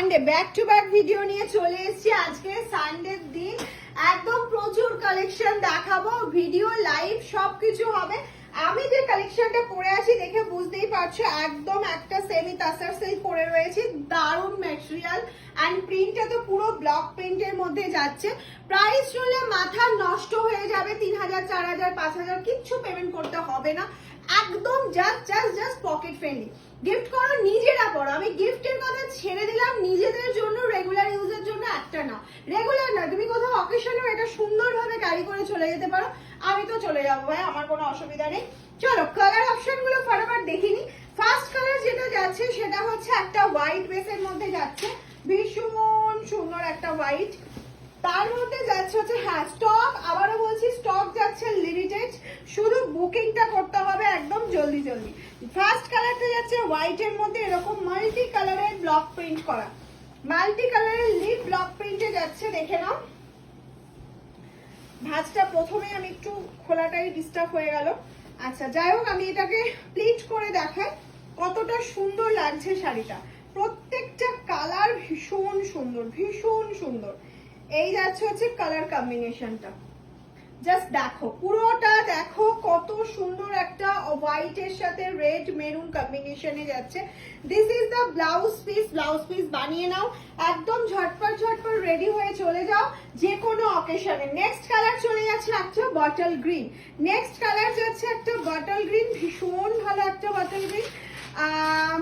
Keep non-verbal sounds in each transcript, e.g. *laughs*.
Sunday back to back video নিয়ে চলে এসেছি আজকে সানডের দিন। একদম প্রচুর কালেকশন দেখাবো ভিডিও লাইভ সবকিছু হবে। আমি যে কালেকশনটা পরে আছি দেখে বুঝতেই পারছ, একদম একটা সেমি তাসার সিল্ক পরে রয়েছে। দারুণ ম্যাটেরিয়াল অ্যান্ড প্রিন্টটা তো পুরো ব্লক প্রিন্টের মধ্যে যাচ্ছে। প্রাইস শুনলে মাথা নষ্ট হয়ে যাবে, তিন হাজার, চার হাজার, পাঁচ হাজার, কিচ্ছু পেমেন্ট করতে হবে না। একদম just just just pocket friendly gift করো, নিজেরা পড়ো। আমি গিফটের কথা ছেড়ে দিলাম, নিজেদের জন্য রেগুলার ইউজের জন্য একটা না। রেগুলার না তুমি কোথাও অকেশনেও এটা সুন্দরভাবে ক্যারি করে চলে যেতে পারো। আমি তো চলে যাব, ভাই, আমার কোনো অসুবিধা নেই। চলো কালার অপশনগুলো ফটাফট দেখিনি ফার্স্ট কালার যেটা যাচ্ছে, সেটা হচ্ছে একটা হোয়াইট বেসের মধ্যে যাচ্ছে। ভীষণ সুন্দর একটা হোয়াইট তার মধ্যে যাচ্ছে হচ্ছে হ্যাঁ স্টক আবারও বলছি স্টক যাচ্ছে লিমিটেড শুধু বুকিংটা করতে হবে একদম জলদি জলদি। ফার্স্ট কালারটা যাচ্ছে হোয়াইটের মধ্যে এরকম মাল্টি কালারের ব্লক প্রিন্ট করা। মাল্টি কালারের লিড ব্লক প্রিন্টে যাচ্ছে, দেখে নাও। ভাঁজটা প্রথমে আমি একটু খোলাটাই ডিস্টার্ব হয়ে গেল। আচ্ছা যাই হোক, আমি এটাকে প্লিট করে দেখাই কতটা সুন্দর লাগছে শাড়িটা। প্রত্যেকটা কালার ভীষণ সুন্দর ভীষণ সুন্দর। এই যাচ্ছে হচ্ছে কালার কম্বিনেশনটা জাস্ট দেখো, পুরোটা দেখো কত সুন্দর হোয়াইটের সাথে রেড মেরুন কম্বিনেশনে যাচ্ছে। This is the blouse piece blouse piece বানিয়ে নাও। একদম ঝটপট ঝটপট রেডি হয়ে চলে যাও যে কোনো অকেশনে নেক্সট কালার চলে যাচ্ছে একটা বটল গ্রিন নেক্সট কালার যাচ্ছে একটা বটল গ্রিন ভীষণ ভালো একটা বটল গ্রিন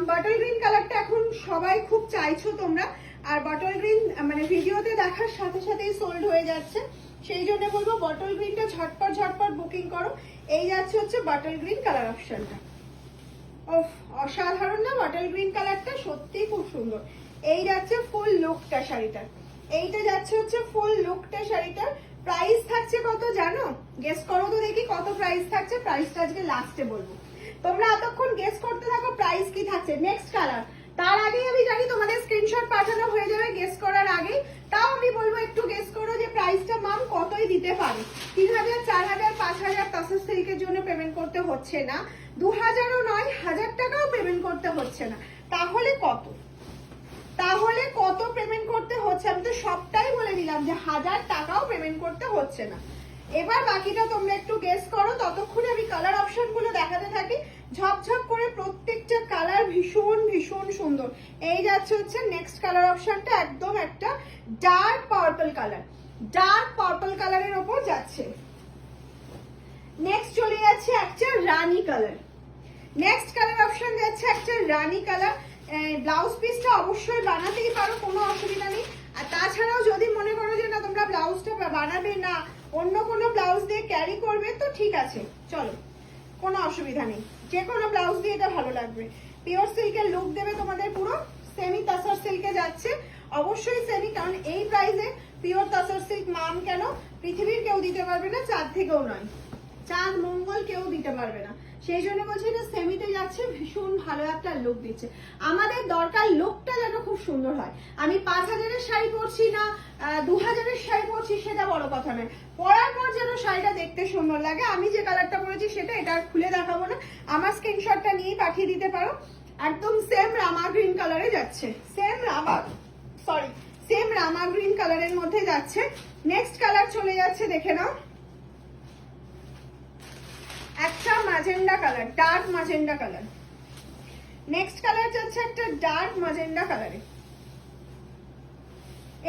বটল গ্রিন কালারটা এখন সবাই খুব চাইছো তোমরা। আর বটল গ্রিন মানে ভিডিওতে দেখার সাথে সাথেই সোল্ড হয়ে যাচ্ছে। সেই জন্য বলব বটল গ্রিনটা ঝটপট ঝটপট বুকিং করো। এই যাচ্ছে হচ্ছে বটল গ্রিন কালার অপশনটা। ওফ, অসাধারণ না বটল গ্রিন কালারটা? সত্যিই খুব সুন্দর। এই যাচ্ছে ফুল লুকটা শাড়িটার। এইটা যাচ্ছে হচ্ছে ফুল লুকটা শাড়িটার। প্রাইস থাকছে কত জানো? গেস করো তো দেখি কত প্রাইস থাকছে। প্রাইসটা আজকে লাস্টে বলব। তোমরা এতক্ষণ গেস করতে থাকো, প্রাইস কি থাকছে? Next colour. তার আগেই আমি জানি তোমাদের স্ক্রিনশট পাঠানো হয়ে যাবে গেস করার আগে তাও আমি বলব একটু গেস করো যে প্রাইসটা মাম কতই দিতে পারে তিন হাজার চার হাজার পাঁচ হাজার তাসের সিল্কের জন্য পেমেন্ট করতে হচ্ছে না দু হাজারও নয়, হাজার টাকাও পেমেন্ট করতে হচ্ছে না। তাহলে কত? তাহলে কত পেমেন্ট করতে হচ্ছে? আমি তো সবটাই বলে দিলাম যে হাজার টাকাও পেমেন্ট করতে হচ্ছে না। এবার বাকিটা তোমরা একটু গেস করো, ততক্ষণে আমি কালার অপশনগুলো দেখাতে থাকি। ঝপঝপ করে প্রত্যেকটা কালার ভীষণ ভীষণ সুন্দর। এই যাচ্ছে হচ্ছে নেক্সট কালার অপশনটা একদম একটা dark purple colour dark purple কালারের ওপর যাচ্ছে। নেক্সট চলে যাচ্ছে একটা rani colour next colour option যাচ্ছে একটা রানী কালার ব্লাউজ পিসটা অবশ্যই বানাতেই পারো, কোনো অসুবিধা নেই। আর তাছাড়াও যদি মনে করো যে না, তোমরা ব্লাউজটা বানাবে না, অন্য কোনো ব্লাউজ দিয়ে ক্যারি করবে, তো ঠিক আছে, চলো, কোনো অসুবিধা নেই। যে কোনো ব্লাউজ দিয়ে এটা ভালো লাগবে। পিওর সিল্কের লুক দেবে তোমাদের পুরো সেমি তাসার সিল্কে যাচ্ছে। অবশ্যই সেমি কারণ এই প্রাইসে পিওর তাসার সিল্ক মাম কেন? পৃথিবীর কেউ দিতে পারবে না, চাঁদ থেকেও নয়। চাঁদ মঙ্গল কেউ দিতে পারবে না। সেই জন্য বলছি এটা সেমিতে যাচ্ছে, ভীষণ ভালো একটা লুক দিচ্ছে। আমাদের দরকার লুকটা যেন খুব সুন্দর হয়। আমি পাঁচ হাজারের শাড়ি পরছি না দু হাজারের শাড়ি পরছি সেটা বড় কথা নয়। পরার পর যেন শাড়িটা দেখতে সুন্দর লাগে। আমি যে কালারটা পরেছি সেটা এটা খুলে দেখাবো না। আমার স্ক্রিনশটটা নিয়েই পাঠিয়ে দিতে পারো। একদম সেম রামা গ্রিন কালারে যাচ্ছে। Same Rama sorry same Rama green কালারের মধ্যে যাচ্ছে। নেক্সট কালার চলে যাচ্ছে, দেখে নাও। একটা magenta colour dark magenta colour next colour যাচ্ছে একটা ডার্ক মাজেন্ডা কালারে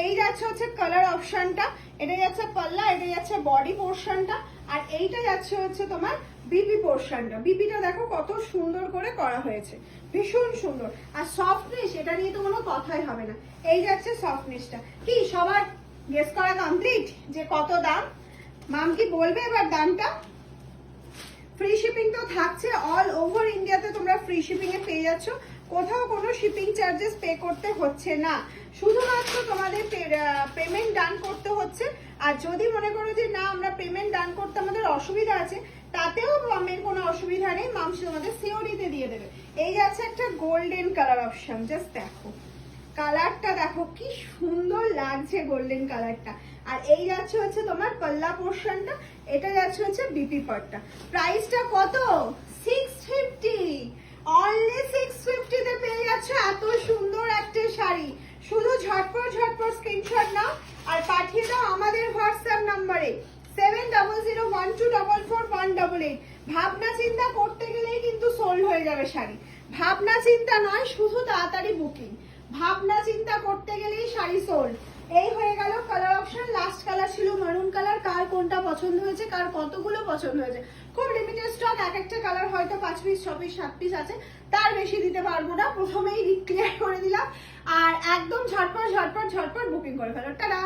এই যাচ্ছে হচ্ছে কালার অপশনটা এটা যাচ্ছে পাল্লা, এটা যাচ্ছে বডি পোর্শনটা আর এইটা যাচ্ছে হচ্ছে তোমার বিপি পোর্শনটা বিপিটা দেখো কত সুন্দর করে করা হয়েছে, ভীষণ সুন্দর। আর সফটনেস এটা নিয়ে তো কোনো কথাই হবে না। এই যাচ্ছে সফটনেসটা কি, সবার গেস করা কমপ্লিট যে কত দাম? মাম কি বলবে এবার দামটা? ফ্রি শিপিং তো থাকছে অল ওভার ইন্ডিয়াতে তোমরা ফ্রি শিপিং এ পেয়ে যাচ্ছ। কোথাও কোনো শিপিং চার্জেস পে করতে হচ্ছে না। শুধুমাত্র তোমাদের পেমেন্ট ডান করতে হচ্ছে। আর যদি মনে করো যে না, আমরা পেমেন্ট ডান করতে আমাদের অসুবিধা আছে, তাতেও মামের কোনো অসুবিধা নেই। মাম তোমাদের সিওরিতে দিয়ে দেবে। এই যাচ্ছে একটা গোল্ডেন কালার অপশন জাস্ট দেখো। কালারটা দেখো, কি সুন্দর লাগছে গোল্ডেন কালারটা। আর এই যাচ্ছে হচ্ছে তোমার পাল্লা পোর্শনটা, এটা যাচ্ছে হচ্ছে বিপি পাটটা। প্রাইসটা কত? সিক্স ফিফটি অনলি সিক্স ফিফটিতে পেয়ে যাচ্ছে এত সুন্দর একটা শাড়ি। শুধু ঝটপট ঝটপট স্ক্রিনশট নাও আর পাঠিয়ে দাও আমাদের হোয়াটসঅ্যাপ নাম্বারে। Seven double zero one two double four one double eight ভাবনা চিন্তা করতে গেলেই কিন্তু সোল্ড হয়ে যাবে শাড়ি। ভাবনা চিন্তা নয়, শুধু তাড়াতাড়ি বুকিং ভাবনা চিন্তা করতে গেলেই শাড়ি সোল্ড এই হয়ে গেল কালার অপশন লাস্ট কালার ছিল মারুন কালার কার কোনটা পছন্দ হয়েছে, কার কতগুলো পছন্দ হয়েছে। খুব লিমিটেড স্টক এক একটা কালার হয়তো পাঁচ পিস ছ পিস সাত পিস আছে, তার বেশি দিতে পারব না, প্রথমেই *laughs* ক্লিয়ার করে দিলাম। আর একদম ঝটপট ঝটপট ঝটপট বুকিং করে ফেলো। টাটা!